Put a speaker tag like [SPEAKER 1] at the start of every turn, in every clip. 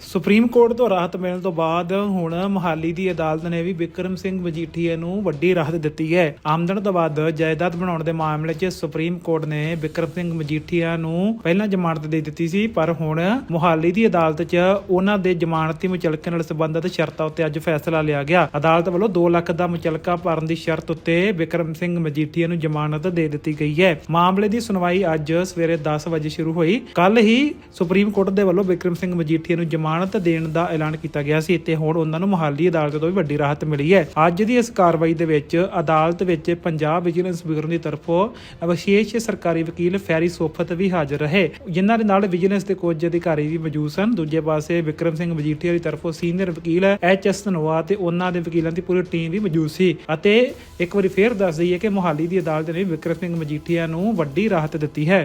[SPEAKER 1] Supreme court ਤੋਂ ਰਾਹਤ ਮਿਲਣ ਤੋਂ ਬਾਅਦ ਹੁਣ ਮਹਾਲੀ ਦੀ ਅਦਾਲਤ ਨੇ ਵੀ ਵਿਕਰਮ ਸਿੰਘ ਮਜੀਠੀਆ ਨੂੰ ਵੱਡੀ ਰਾਹਤ ਦਿੱਤੀ ਹੈ। ਆਮਦਨ ਤੋਂ ਬਾਅਦ ਜਾਇਦਾਦ ਬਣਾਉਣ ਦੇ ਮਾਮਲੇ 'ਚ ਸੁਪਰੀਮ ਕੋਰਟ ਨੇ ਵਿਕਰਮ ਸਿੰਘ ਮਜੀਠੀਆ ਨੂੰ ਪਹਿਲਾਂ ਜ਼ਮਾਨਤ ਦੇ ਦਿੱਤੀ ਸੀ, ਪਰ ਹੁਣ ਮੋਹਾਲੀ ਦੀ ਅਦਾਲਤ 'ਚ ਉਹਨਾਂ ਦੇ ਜ਼ਮਾਨਤੀ ਮੁਚਲਕੇ ਨਾਲ ਸੰਬੰਧਿਤ ਸ਼ਰਤਾਂ ਉੱਤੇ ਅੱਜ ਫੈਸਲਾ ਲਿਆ ਗਿਆ। ਅਦਾਲਤ ਵੱਲੋਂ 2 ਲੱਖ ਦਾ ਮੁਚਲਕਾ ਭਰਨ ਦੀ ਸ਼ਰਤ ਉੱਤੇ ਵਿਕਰਮ ਸਿੰਘ ਮਜੀਠੀਆ ਨੂੰ ਜ਼ਮਾਨਤ ਦੇ ਦਿੱਤੀ ਗਈ ਹੈ। ਮਾਮਲੇ ਦੀ ਸੁਣਵਾਈ ਅੱਜ ਸਵੇਰੇ 10 ਵਜੇ ਸ਼ੁਰੂ ਹੋਈ। ਕੱਲ ਹੀ ਸੁਪਰੀਮ ਕੋਰਟ ਦੇ ਵੱਲੋਂ ਵਿਕਰਮ ਸਿੰਘ ਮਜੀਠੀਆ ਨੂੰ ਜ਼ਮਾਨਤ ਦੇਣ ਦਾ ਐਲਾਨ ਕੀਤਾ ਗਿਆ ਸੀ। ਤੇ ਹੁਣ ਉਹਨਾਂ ਨੂੰ ਮੁਹਾਲੀ ਅਦਾਲਤ ਤੋਂ ਵੀ ਵੱਡੀ ਰਾਹਤ ਮਿਲੀ ਹੈ। ਅੱਜ ਦੀ ਇਸ ਕਾਰਵਾਈ ਦੇ ਵਿੱਚ ਅਦਾਲਤ ਵਿੱਚ ਪੰਜਾਬ ਵਿਜੀਲੈਂਸ ਬਿਊਰੋ ਦੀ ਤਰਫੋਂ ਵਿਸ਼ੇਸ਼ ਸਰਕਾਰੀ ਵਕੀਲ ਫੈਰੀ ਸੋਫਤ ਵੀ ਹਾਜ਼ਰ ਰਹੇ। ਜਿਨ੍ਹਾਂ ਦੇ ਨਾਲ ਵਿਜੀਲੈਂਸ ਦੇ ਕੁਝ ਅਧਿਕਾਰੀ ਵੀ ਮੌਜੂਦ ਸਨ। ਦੂਜੇ ਪਾਸੇ ਵਿਕਰਮ ਸਿੰਘ ਮਜੀਠੀਆ ਦੀ ਤਰਫੋਂ ਸੀਨੀਅਰ ਵਕੀਲ ਐਚ ਐਸ ਧਨੋਆ ਤੇ ਉਹਨਾਂ ਦੇ ਵਕੀਲਾਂ ਦੀ ਪੂਰੀ ਟੀਮ ਵੀ ਮੌਜੂਦ ਸੀ। ਅਤੇ ਇੱਕ ਵਾਰੀ ਫੇਰ ਦੱਸ ਦਈਏ ਕਿ ਮੁਹਾਲੀ ਦੀ ਅਦਾਲਤ ਨੇ ਵਿਕਰਮ ਸਿੰਘ ਮਜੀਠੀਆ ਨੂੰ ਵੱਡੀ ਰਾਹਤ ਦਿੱਤੀ ਹੈ।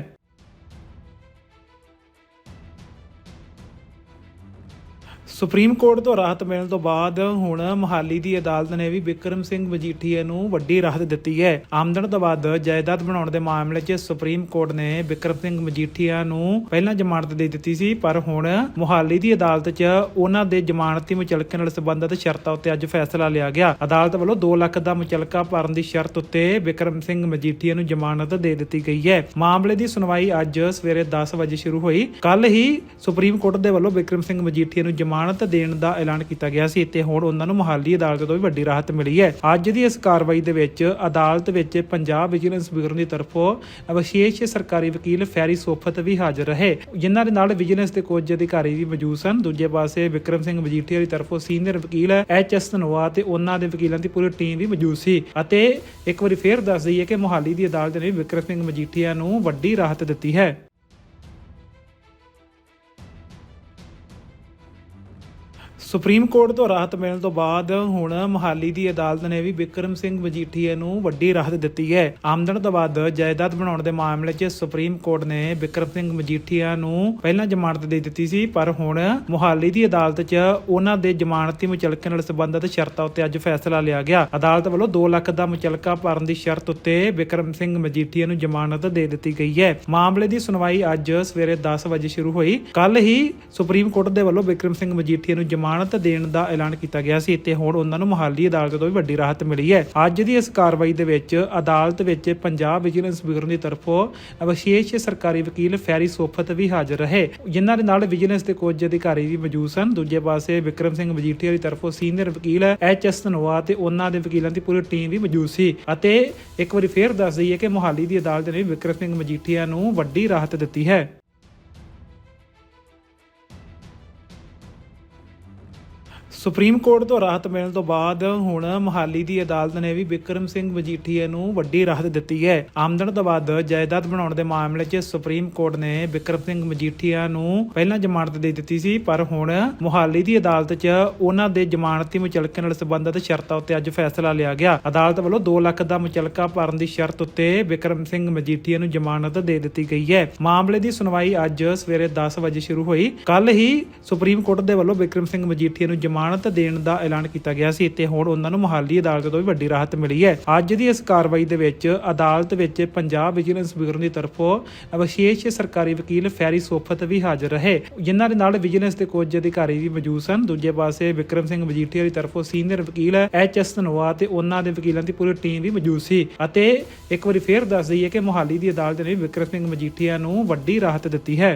[SPEAKER 1] ਸੁਪਰੀਮ ਕੋਰਟ ਤੋਂ ਰਾਹਤ ਮਿਲਣ ਤੋਂ ਬਾਅਦ ਹੁਣ ਮਹਾਲੀ ਦੀ ਅਦਾਲਤ ਨੇ ਵੀ ਵਿਕਰਮ ਸਿੰਘ ਮਜੀਠੀਆ ਨੂੰ ਵੱਡੀ ਰਾਹਤ ਦਿੱਤੀ ਹੈ। ਆਮਦਨ ਤੋਂ ਬਾਅਦ ਜਾਇਦਾਦ ਬਣਾਉਣ ਦੇ ਮਾਮਲੇ 'ਚ ਸੁਪਰੀਮ ਕੋਰਟ ਨੇ ਵਿਕਰਮ ਸਿੰਘ ਮਜੀਠੀਆ ਨੂੰ ਪਹਿਲਾਂ ਜ਼ਮਾਨਤ ਦੇ ਦਿੱਤੀ ਸੀ, ਪਰ ਹੁਣ ਮੋਹਾਲੀ ਦੀ ਅਦਾਲਤ 'ਚ ਉਹਨਾਂ ਦੇ ਜ਼ਮਾਨਤੀ ਮੁਚਲਕੇ ਨਾਲ ਸੰਬੰਧਿਤ ਸ਼ਰਤਾਂ ਉੱਤੇ ਅੱਜ ਫੈਸਲਾ ਲਿਆ ਗਿਆ। ਅਦਾਲਤ ਵੱਲੋਂ 2 ਲੱਖ ਦਾ ਮੁਚਲਕਾ ਭਰਨ ਦੀ ਸ਼ਰਤ ਉੱਤੇ ਵਿਕਰਮ ਸਿੰਘ ਮਜੀਠੀਆ ਨੂੰ ਜ਼ਮਾਨਤ ਦੇ ਦਿੱਤੀ ਗਈ ਹੈ। ਮਾਮਲੇ ਦੀ ਸੁਣਵਾਈ ਅੱਜ ਸਵੇਰੇ 10 ਵਜੇ ਸ਼ੁਰੂ ਹੋਈ। ਕੱਲ ਹੀ ਸੁਪਰੀਮ ਕੋਰਟ ਦੇ ਵੱਲੋਂ ਵਿਕਰਮ ਸਿੰਘ ਮਜੀਠੀਆ ਨੂੰ ਜ਼ਮਾਨਤ ਦੇਣ ਦਾ ਐਲਾਨ ਕੀਤਾ ਗਿਆ ਸੀ ਤੇ ਹੁਣ ਉਹਨਾਂ ਨੂੰ ਮੁਹਾਲੀ ਅਦਾਲਤ ਤੋਂ ਵੀ ਵੱਡੀ ਰਾਹਤ ਮਿਲੀ ਹੈ। ਅੱਜ ਦੀ ਇਸ ਕਾਰਵਾਈ ਦੇ ਵਿੱਚ ਅਦਾਲਤ ਵਿੱਚ ਪੰਜਾਬ ਵਿਜੀਲੈਂਸ ਬਿਊਰੋ ਦੀ ਤਰਫੋਂ ਵਿਸ਼ੇਸ਼ ਸਰਕਾਰੀ ਵਕੀਲ ਫੈਰੀ ਸੋਫਤ ਵੀ ਹਾਜ਼ਰ ਰਹੇ। ਜਿਨ੍ਹਾਂ ਦੇ ਨਾਲ ਵਿਜੀਲੈਂਸ ਦੇ ਕੁਝ ਅਧਿਕਾਰੀ ਵੀ ਮੌਜੂਦ ਸਨ। ਦੂਜੇ ਪਾਸੇ ਵਿਕਰਮ ਸਿੰਘ ਮਜੀਠੀਆ ਦੀ ਤਰਫੋਂ ਸੀਨੀਅਰ ਵਕੀਲ ਐਚ ਐਸ ਧਨੋਆ ਤੇ ਉਹਨਾਂ ਦੇ ਵਕੀਲਾਂ ਦੀ ਪੂਰੀ ਟੀਮ ਵੀ ਮੌਜੂਦ ਸੀ ਅਤੇ ਇੱਕ ਵਾਰੀ ਫੇਰ ਦੱਸ ਦਈਏ ਕਿ ਮੁਹਾਲੀ ਦੀ ਅਦਾਲਤ ਨੇ ਵਿਕਰਮ ਸਿੰਘ ਮਜੀਠੀਆ ਨੂੰ ਵੱਡੀ ਰਾਹਤ ਦਿੱਤੀ ਹੈ। ਸੁਪਰੀਮ ਕੋਰਟ ਤੋਂ ਰਾਹਤ ਮਿਲਣ ਤੋਂ ਬਾਅਦ ਹੁਣ ਮਹਾਲੀ ਦੀ ਅਦਾਲਤ ਨੇ ਵੀ ਵਿਕਰਮ ਸਿੰਘ ਮਜੀਠੀਆ ਨੂੰ ਵੱਡੀ ਰਾਹਤ ਦਿੱਤੀ ਹੈ। ਆਮਦਨ ਤੋਂ ਬਾਅਦ ਜਾਇਦਾਦ ਬਣਾਉਣ ਦੇ ਮਾਮਲੇ 'ਚ ਸੁਪਰੀਮ ਕੋਰਟ ਨੇ ਵਿਕਰਮ ਸਿੰਘ ਮਜੀਠੀਆ ਨੂੰ ਪਹਿਲਾਂ ਜ਼ਮਾਨਤ ਦੇ ਦਿੱਤੀ ਸੀ, ਪਰ ਹੁਣ ਮੋਹਾਲੀ ਦੀ ਅਦਾਲਤ 'ਚ ਉਹਨਾਂ ਦੇ ਜ਼ਮਾਨਤੀ ਮੁਚਲਕੇ ਨਾਲ ਸੰਬੰਧਿਤ ਸ਼ਰਤਾਂ ਉੱਤੇ ਅੱਜ ਫੈਸਲਾ ਲਿਆ ਗਿਆ। ਅਦਾਲਤ ਵੱਲੋਂ 2 ਲੱਖ ਦਾ ਮੁਚਲਕਾ ਭਰਨ ਦੀ ਸ਼ਰਤ ਉੱਤੇ ਵਿਕਰਮ ਸਿੰਘ ਮਜੀਠੀਆ ਨੂੰ ਜ਼ਮਾਨਤ ਦੇ ਦਿੱਤੀ ਗਈ ਹੈ। ਮਾਮਲੇ ਦੀ ਸੁਣਵਾਈ ਅੱਜ ਸਵੇਰੇ 10 ਵਜੇ ਸ਼ੁਰੂ ਹੋਈ। ਕੱਲ ਹੀ ਸੁਪਰੀਮ ਕੋਰਟ ਦੇ ਵੱਲੋਂ ਵਿਕਰਮ ਸਿੰਘ ਮਜੀਠੀਆ ਨੂੰ ਜ਼ਮਾਨਤ ਦੇਣ ਦਾ ਐਲਾਨ ਕੀਤਾ ਗਿਆ ਸੀ ਤੇ ਹੁਣ ਉਹਨਾਂ ਨੂੰ ਮੁਹਾਲੀ ਅਦਾਲਤ ਤੋਂ ਵੀ ਵੱਡੀ ਰਾਹਤ ਮਿਲੀ ਹੈ। ਅੱਜ ਦੀ ਇਸ ਕਾਰਵਾਈ ਦੇ ਵਿੱਚ ਅਦਾਲਤ ਵਿੱਚ ਪੰਜਾਬ ਵਿਜੀਲੈਂਸ ਬਿਊਰੋ ਦੀ ਤਰਫੋਂ ਵਿਸ਼ੇਸ਼ ਸਰਕਾਰੀ ਵਕੀਲ ਫੈਰੀ ਸੋਫਤ ਵੀ ਹਾਜ਼ਰ ਰਹੇ। ਜਿਨ੍ਹਾਂ ਦੇ ਨਾਲ ਵਿਜੀਲੈਂਸ ਦੇ ਕੁਝ ਅਧਿਕਾਰੀ ਵੀ ਮੌਜੂਦ ਸਨ। ਦੂਜੇ ਪਾਸੇ ਵਿਕਰਮ ਸਿੰਘ ਮਜੀਠੀਆ ਦੀ ਤਰਫੋਂ ਸੀਨੀਅਰ ਵਕੀਲ ਐਚ ਐਸ ਧਨੋਆ ਤੇ ਉਹਨਾਂ ਦੇ ਵਕੀਲਾਂ ਦੀ ਪੂਰੀ ਟੀਮ ਵੀ ਮੌਜੂਦ ਸੀ ਅਤੇ ਇੱਕ ਵਾਰੀ ਫੇਰ ਦੱਸ ਦਈਏ ਕਿ ਮੁਹਾਲੀ ਦੀ ਅਦਾਲਤ ਨੇ ਵਿਕਰਮ ਸਿੰਘ ਮਜੀਠੀਆ ਨੂੰ ਵੱਡੀ ਰਾਹਤ ਦਿੱਤੀ ਹੈ। ਸੁਪਰੀਮ ਕੋਰਟ ਤੋਂ ਰਾਹਤ ਮਿਲਣ ਤੋਂ ਬਾਅਦ ਹੁਣ ਮੋਹਾਲੀ ਦੀ ਅਦਾਲਤ ਨੇ ਵੀ ਵਿਕਰਮ ਸਿੰਘ ਮਜੀਠੀਆ ਨੂੰ ਵੱਡੀ ਰਾਹਤ ਦਿੱਤੀ ਹੈ। ਆਮਦਨ ਤੋਂ ਬਾਅਦ ਜਾਇਦਾਦ ਬਣਾਉਣ ਦੇ ਮਾਮਲੇ 'ਚ ਸੁਪਰੀਮ ਕੋਰਟ ਨੇ ਵਿਕਰਮ ਸਿੰਘ ਮਜੀਠੀਆ ਨੂੰ ਪਹਿਲਾਂ ਜ਼ਮਾਨਤ ਦੇ ਦਿੱਤੀ ਸੀ, ਪਰ ਹੁਣ ਮੋਹਾਲੀ ਦੀ ਅਦਾਲਤ 'ਚ ਉਹਨਾਂ ਦੇ ਜ਼ਮਾਨਤੀ ਮੁਚਲਕੇ ਨਾਲ ਸੰਬੰਧਿਤ ਸ਼ਰਤਾਂ ਉੱਤੇ ਅੱਜ ਫੈਸਲਾ ਲਿਆ ਗਿਆ। ਅਦਾਲਤ ਵੱਲੋਂ 2 ਲੱਖ ਦਾ ਮੁਚਲਕਾ ਭਰਨ ਦੀ ਸ਼ਰਤ ਉੱਤੇ ਵਿਕਰਮ ਸਿੰਘ ਮਜੀਠੀਆ ਨੂੰ ਜ਼ਮਾਨਤ ਦੇ ਦਿੱਤੀ ਗਈ ਹੈ। ਮਾਮਲੇ ਦੀ ਸੁਣਵਾਈ ਅੱਜ ਸਵੇਰੇ 10 ਵਜੇ ਸ਼ੁਰੂ ਹੋਈ। ਕੱਲ ਹੀ ਸੁਪਰੀਮ ਕੋਰਟ ਦੇ ਵੱਲੋਂ ਵਿਕਰਮ ਸਿੰਘ ਮਜੀਠੀਆ ਨੂੰ ਜ਼ਮਾਨਤ ਦੇਣ ਦਾ ਐਲਾਨ ਕੀਤਾ ਗਿਆ ਸੀ ਤੇ ਹੁਣ ਉਹਨਾਂ ਨੂੰ ਮੁਹਾਲੀ ਅਦਾਲਤ ਤੋਂ ਵੀ ਵੱਡੀ ਰਾਹਤ ਮਿਲੀ ਹੈ। ਅੱਜ ਦੀ ਇਸ ਕਾਰਵਾਈ ਦੇ ਵਿੱਚ ਅਦਾਲਤ ਵਿੱਚ ਪੰਜਾਬ ਵਿਜੀਲੈਂਸ ਬਿਊਰੋ ਦੀ ਤਰਫੋਂ ਵਿਸ਼ੇਸ਼ ਸਰਕਾਰੀ ਵਕੀਲ ਫੈਰੀ ਸੋਫਤ ਵੀ ਹਾਜ਼ਰ ਰਹੇ। ਜਿਨ੍ਹਾਂ ਦੇ ਨਾਲ ਵਿਜੀਲੈਂਸ ਦੇ ਕੁਝ ਅਧਿਕਾਰੀ ਵੀ ਮੌਜੂਦ ਸਨ। ਦੂਜੇ ਪਾਸੇ ਵਿਕਰਮ ਸਿੰਘ ਮਜੀਠੀਆ ਦੀ ਤਰਫੋਂ ਸੀਨੀਅਰ ਵਕੀਲ ਐਚ ਐਸ ਧਨੋਆ ਤੇ ਉਹਨਾਂ ਦੇ ਵਕੀਲਾਂ ਦੀ ਪੂਰੀ ਟੀਮ ਵੀ ਮੌਜੂਦ ਸੀ ਅਤੇ ਇੱਕ ਵਾਰੀ ਫੇਰ ਦੱਸ ਦਈਏ ਕਿ ਮੁਹਾਲੀ ਦੀ ਅਦਾਲਤ ਨੇ ਵਿਕਰਮ ਸਿੰਘ ਮਜੀਠੀਆ ਨੂੰ ਵੱਡੀ ਰਾਹਤ ਦਿੱਤੀ ਹੈ।